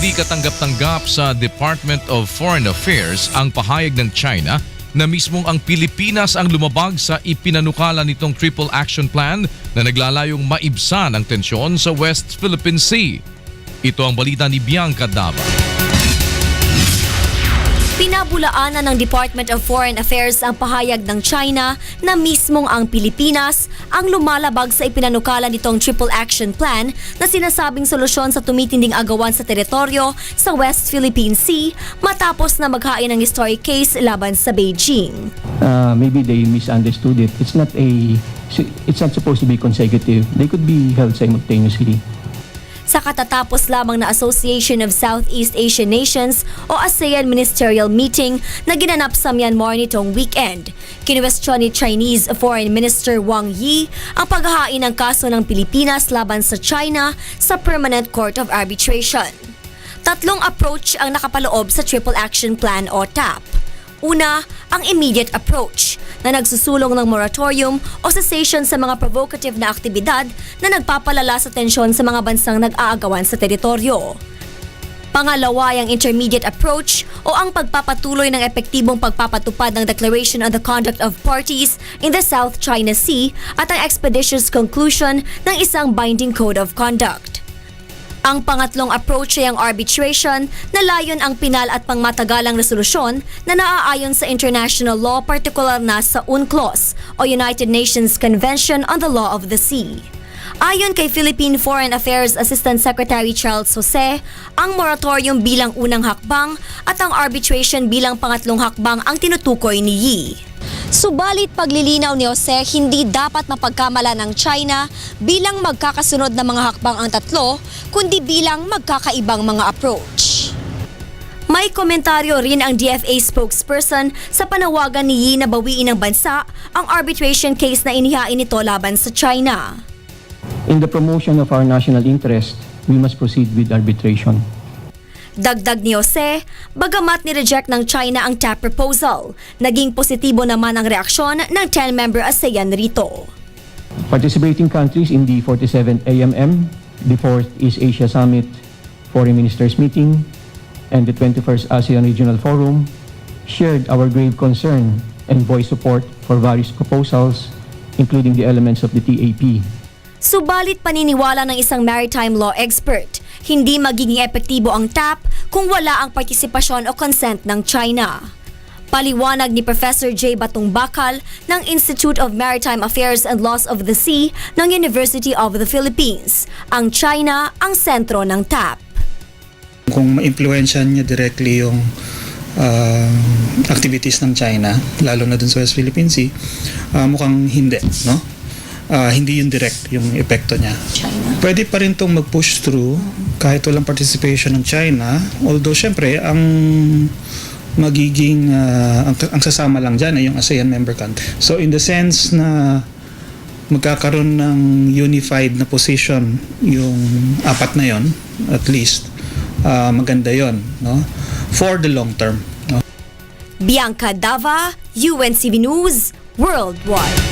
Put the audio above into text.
Hindi katanggap-tanggap sa Department of Foreign Affairs ang pahayag ng China na mismong ang Pilipinas ang lumabag sa ipinanukala nitong Triple Action Plan na naglalayong maibsan ang tensyon sa West Philippine Sea. Ito ang balita ni Bianca Dava. Pinabulaanan ng Department of Foreign Affairs ang pahayag ng China na mismong ang Pilipinas ang lumalabag sa ipinanukala nitong Triple Action Plan na sinasabing solusyon sa tumitinding agawan sa teritoryo sa West Philippine Sea matapos na maghain ng historic case laban sa Beijing. uh, maybe they misunderstood it. It's not a it's not supposed to be consecutive. They could be held simultaneously. Sa katatapos lamang na Association of Southeast Asian Nations o ASEAN Ministerial Meeting na ginanap sa Myanmar nitong weekend. Kinwestiyon ni Chinese Foreign Minister Wang Yi ang paghahain ng kaso ng Pilipinas laban sa China sa Permanent Court of Arbitration. Tatlong approach ang nakapaloob sa Triple Action Plan o TAP. Una, ang immediate approach na nagsusulong ng moratorium o cessation sa mga provocative na aktibidad na nagpapalala sa tensyon sa mga bansang nag-aagawan sa teritoryo. Pangalawa ang intermediate approach o ang pagpapatuloy ng epektibong pagpapatupad ng Declaration on the Conduct of Parties in the South China Sea at ang expeditious conclusion ng isang binding code of conduct. Ang pangatlong approach ay ang arbitration na layon ang pinal at pangmatagalang resolusyon na naaayon sa international law partikular na sa UNCLOS o United Nations Convention on the Law of the Sea. Ayon kay Philippine Foreign Affairs Assistant Secretary Charles Jose, ang moratorium bilang unang hakbang at ang arbitration bilang pangatlong hakbang ang tinutukoy ni Yi. Subalit paglilinaw ni Jose, hindi dapat mapagkamala ng China bilang magkakasunod na mga hakbang ang tatlo, kundi bilang magkakaibang mga approach. May komentaryo rin ang DFA spokesperson sa panawagan ni Yi na bawiin ng bansa ang arbitration case na inihain nito laban sa China. In the promotion of our national interest, we must proceed with arbitration. Dagdag ni Jose, bagamat ni-reject ng China ang TAP proposal, naging positibo naman ang reaksyon ng 10-member ASEAN rito. Participating countries in the 47th AMM, the 4th East Asia Summit Foreign Ministers Meeting, and the 21st ASEAN Regional Forum shared our grave concern and voiced support for various proposals, including the elements of the TAP. Subalit paniniwala ng isang maritime law expert, hindi magiging epektibo ang TAP kung wala ang partisipasyon o consent ng China. Paliwanag ni Professor J. Batong Bakal ng Institute of Maritime Affairs and Laws of the Sea ng University of the Philippines, ang China ang sentro ng TAP. kung ma-influensyan niya directly yung uh, activities ng China, lalo na dun sa West Philippine Sea, uh, mukhang hindi, no? Uh, hindi yung direct yung epekto niya. Pwede pa rin itong mag-push through kahit walang participation ng China. Although, syempre, ang magiging, uh, ang, ang sasama lang dyan ay yung ASEAN member country. So, in the sense na magkakaroon ng unified na position yung apat na yon at least uh, maganda yon no for the long term no Bianca Dava, UNCV News, Worldwide.